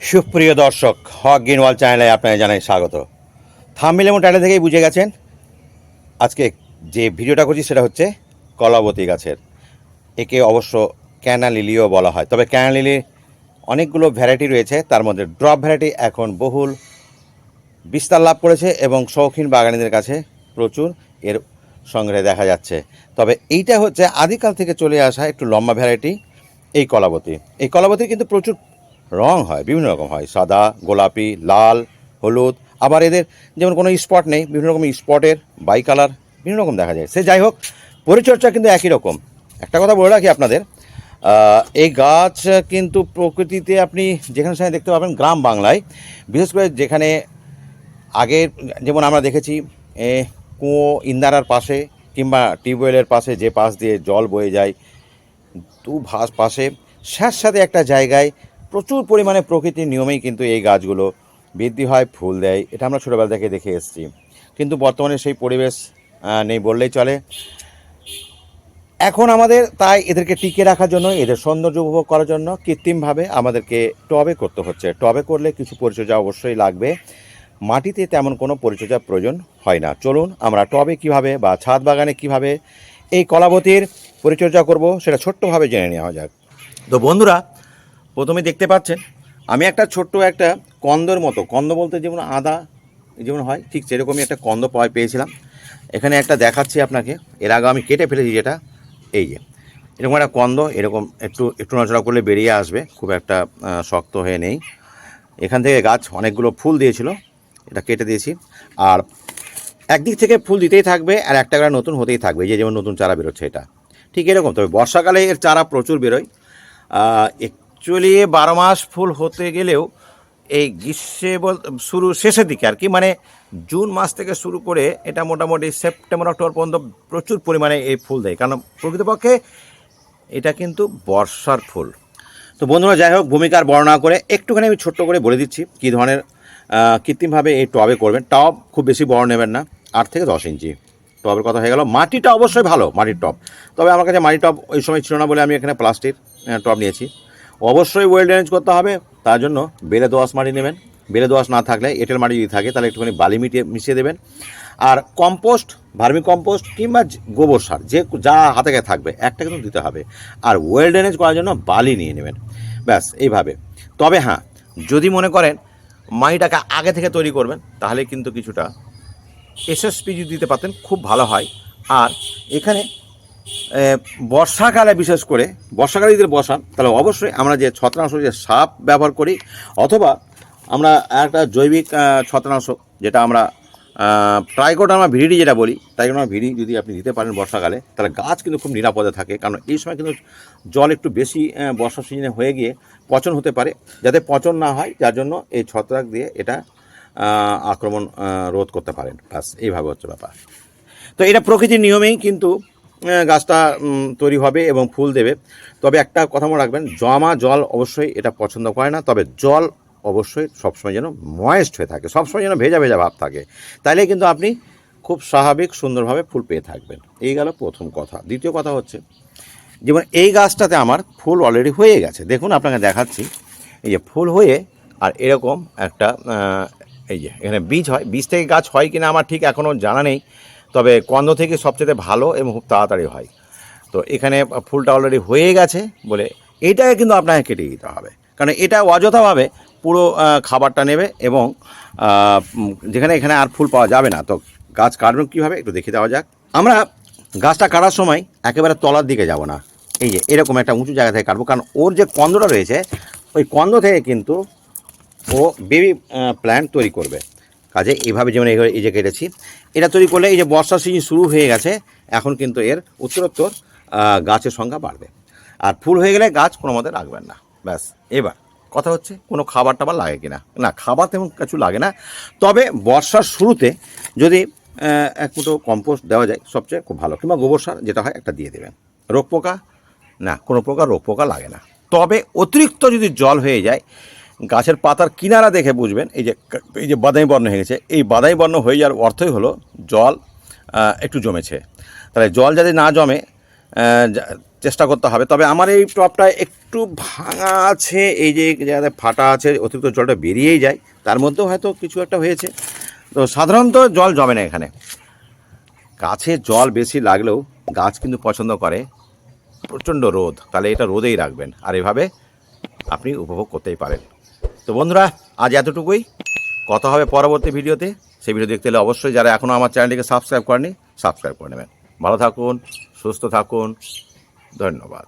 সুপ্রিয় দর্শক, হক গিনওয়াল চ্যানেলে আপনাকে জানাই স্বাগত। থাম্বিল এবং টাইটেল থেকেই বুঝে গেছেন, আজকে যে ভিডিওটা করছি সেটা হচ্ছে কলাবতী গাছের। একে অবশ্য ক্যানা লিলিও বলা হয়। তবে ক্যানা লিলি অনেকগুলো ভ্যারাইটি রয়েছে, তার মধ্যে ড্রপ ভ্যারাইটি এখন বহুল বিস্তার লাভ করেছে এবং শৌখিন বাগানীদের কাছে প্রচুর এর সংগ্রহে দেখা যাচ্ছে। তবে এইটা হচ্ছে আদিকাল থেকে চলে আসা একটু লম্বা ভ্যারাইটি এই কলাবতী। এই কলাবতী কিন্তু প্রচুর রং হয়, বিভিন্ন রকম হয়। সাদা, গোলাপি, লাল, হলুদ। আবার এদের যেমন কোনো স্পট নেই, বিভিন্ন রকম স্পটের বাই কালার বিভিন্ন রকম দেখা যায়। সে যাই হোক, পরিচর্যা কিন্তু একই রকম। একটা কথা বলে রাখি আপনাদের এই গাছ কিন্তু প্রকৃতিতে আপনি যেখানে সেখানে দেখতে পাবেন গ্রাম বাংলায়। বিশেষ করে যেখানে আগে যেমন আমরা দেখেছি কুয়ো, ইন্দারার পাশে কিংবা টিউবওয়েলের পাশে যে পাশ দিয়ে জল বয়ে যায়, দু ভাস পাশে। স্যাঁতস্যাঁতে একটা জায়গায় প্রচুর পরিমাণে প্রকৃতির নিয়মেই কিন্তু এই গাছগুলো বৃদ্ধি হয়, ফুল দেয়। এটা আমরা ছোটোবেলা থেকে দেখে এসেছি। কিন্তু বর্তমানে সেই পরিবেশ নেই বললেই চলে। এখন আমাদের তাই এদেরকে টিকে রাখার জন্য, এদের সৌন্দর্য উপভোগ করার জন্য কৃত্রিমভাবে আমাদেরকে টবে করতে হচ্ছে। টবে করলে কিছু পরিচর্যা অবশ্যই লাগবে। মাটিতে তেমন কোনো পরিচর্যার প্রয়োজন হয় না। চলুন আমরা টবে কীভাবে বা ছাদ বাগানে কীভাবে এই কলাবতীর পরিচর্যা করব, সেটা ছোট্টভাবে জেনে নেওয়া যাক। তো বন্ধুরা প্রথমে দেখতে পাচ্ছেন, আমি একটা ছোট্ট একটা কন্দর মতো, কন্দ বলতে যেমন আদা যেমন হয়, ঠিক সেরকমই একটা কন্দ পাওয়া পেয়েছিলাম। এখানে একটা দেখাচ্ছি আপনাকে, এর আগে আমি কেটে ফেলেছি যেটা, এই যে। এরকম একটা কন্দ, এরকম একটু একটু নজরা করলে বেরিয়ে আসবে, খুব একটা শক্ত হয়ে নেই। এখান থেকে গাছ অনেকগুলো ফুল দিয়েছিল, এটা কেটে দিয়েছি। আর একদিক থেকে ফুল দিতেই থাকবে, আর একটা করে নতুন হতেই থাকবে যে যেমন নতুন চারা বেরোচ্ছে এটা। ঠিক এরকম, তবে বর্ষাকালে এর চারা প্রচুর বেরোয়। অ্যাকচুয়ালি বারো মাস ফুল হতে গেলেও এই গ্রীষ্মে বল, শুরু শেষের দিকে আর কি মানে জুন মাস থেকে শুরু করে এটা মোটামুটি সেপ্টেম্বর, অক্টোবর পর্যন্ত প্রচুর পরিমাণে এই ফুল দেয়। কারণ প্রকৃতপক্ষে এটা কিন্তু বর্ষার ফুল। তো বন্ধুরা, যাই হোক, ভূমিকার বর্ণনা করে একটুখানি আমি ছোট্ট করে বলে দিচ্ছি কী ধরনের কৃত্রিমভাবে এই টবে করবেন। টব খুব বেশি বড় নেবেন না, আট থেকে দশ ইঞ্চি। টবের কথা হয়ে গেল। মাটিটা অবশ্যই ভালো, মাটির টব। তবে আমার কাছে মাটির টব ওই সময় ছিল না বলে আমি এখানে প্লাস্টিক টব নিয়েছি। অবশ্যই ওয়েল ড্রেনেজ করতে হবে। তার জন্য বেলে দোয়াশ মাটি নেবেন। বেলে দোয়াশ না থাকলে, এঁটেল মাটি যদি থাকে, তাহলে একটুখানি বালি মিটিয়ে মিশিয়ে দেবেন। আর কম্পোস্ট ভার্মি কম্পোস্ট কিংবা গোবর সার, যে যা হাতে কাছে থাকবে, একটা কিন্তু দিতে হবে। আর ওয়েল ড্রেনেজ করার জন্য বালি নিয়ে নেবেন। ব্যাস, এইভাবে। তবে হ্যাঁ যদি মনে করেন মাটিটাকে আগে থেকে তৈরি করবেন, তাহলে কিন্তু কিছুটা এসএসপি যদি দিতে পারতেন, খুব ভালো হয়। আর এখানে বর্ষাকালে বিশেষ করে বর্ষাকালে যদি বসান তাহলে অবশ্যই আমরা যে ছত্রাকনাশক যে সাপ ব্যবহার করি অথবা আমরা একটা জৈবিক আহ, ছত্রাকনাশক যেটা আমরা ট্রাইকোডার্মা ভিডি যেটা বলি ট্রাইকোডার্মা ভিডি যদি আপনি দিতে পারেন বর্ষাকালে তাহলে গাছ কিন্তু খুব নিরাপদে থাকে। কারণ এই সময় কিন্তু জল একটু বেশি বর্ষা সিজনে হয়ে গিয়ে পচন হতে পারে যাতে পচন না হয় যার জন্য এই ছত্রাক দিয়ে এটা আক্রমণ রোধ করতে পারেন। ব্যাস এইভাবে হচ্ছে ব্যাপার। তো এটা প্রকৃতির নিয়মেই কিন্তু গাছটা তৈরি হবে এবং ফুল দেবে। তবে একটা কথা মনে রাখবেন, জমা জল অবশ্যই এটা পছন্দ করে না, তবে জল অবশ্যই সবসময় যেন ময়েস্ট হয়ে থাকে, সবসময় যেন ভেজা ভেজা ভাব থাকে। তাইলে কিন্তু আপনি খুব স্বাভাবিক সুন্দরভাবে ফুল পেয়ে থাকবেন। এই গেল প্রথম কথা। দ্বিতীয় কথা হচ্ছে, যেমন এই গাছটাতে আমার ফুল অলরেডি হয়ে গেছে। দেখুন, আপনাকে দেখাচ্ছি। এই যে ফুল হয়ে, আর এরকম একটা এই যে, এখানে বীজ হয়। বীজ থেকে গাছ হয় কিনা আমার ঠিক এখনও জানা নেই। তবে কন্দ থেকে সবচেয়ে ভালো এবং খুব তাড়াতাড়ি হয়। তো এখানে ফুলটা অলরেডি হয়ে গেছে বলে এটাকে কিন্তু আপনাকে কেটে দিতে হবে। কারণ এটা অযথাভাবে পুরো খাবারটা নেবে এবং যেখানে এখানে আর ফুল পাওয়া যাবে না। তো গাছ কাটবেন কীভাবে একটু দেখে দেওয়া যাক। আমরা গাছটা কাটার সময় একেবারে তলার দিকে যাব না। এই যে এরকম একটা উঁচু জায়গা থেকে কাটবো। কারণ ওর যে কন্দটা রয়েছে, ওই কন্দ থেকে কিন্তু ও বেবি প্ল্যান্ট তৈরি করবে। কাজে এইভাবে যেমন এই যে কেটেছি। এটা তৈরি করলে এই যে বর্ষা সিজন শুরু হয়ে গেছে, এখন কিন্তু এর উত্তরোত্তর গাছের সংখ্যা বাড়বে। আর ফুল হয়ে গেলে গাছ কোনো মতে রাখবেন না। ব্যাস, এবার কথা হচ্ছে কোনো খাবার টাবার লাগে কিনা। না, খাবার তেমন কিছু লাগে না। তবে বর্ষার শুরুতে যদি এক মুঠো কম্পোস্ট দেওয়া যায়, সবচেয়ে খুব ভালো। কিংবা গোবর সার যেটা হয় একটা দিয়ে দেবেন। রোগ পোকা? না, কোনো প্রকার রোগ পোকা লাগে না। তবে অতিরিক্ত যদি জল হয়ে যায় গাছের পাতার কিনারা দেখে বুঝবেন। এই যে এই যে বাদামি বর্ণ হয়ে গেছে। এই বাদামি বর্ণ হয়ে যাওয়ার অর্থই হলো জল একটু জমেছে। তাহলে জল যাতে না জমে চেষ্টা করতে হবে। তবে আমার এই টপটা একটু ভাঙা আছে। এই যে জায়গায় ফাটা আছে, অতিরিক্ত জলটা বেরিয়েই যায়। তার মধ্যেও হয়তো কিছু একটা হয়েছে। তো সাধারণত জল জমে না এখানে। গাছে জল বেশি লাগলেও গাছ কিন্তু পছন্দ করে। প্রচণ্ড রোদ। তাহলে এটা রোদেই রাখবেন। আর এভাবে আপনি উপভোগ করতেই পারেন। তো বন্ধুরা, আজ এতটুকুই। কথা হবে পরবর্তী ভিডিওতে। সেই ভিডিও দেখতে হলে অবশ্যই যারা এখনও আমার চ্যানেলটিকে সাবস্ক্রাইব করেনি সাবস্ক্রাইব করে নেবেন। ভালো থাকুন, সুস্থ থাকুন। ধন্যবাদ।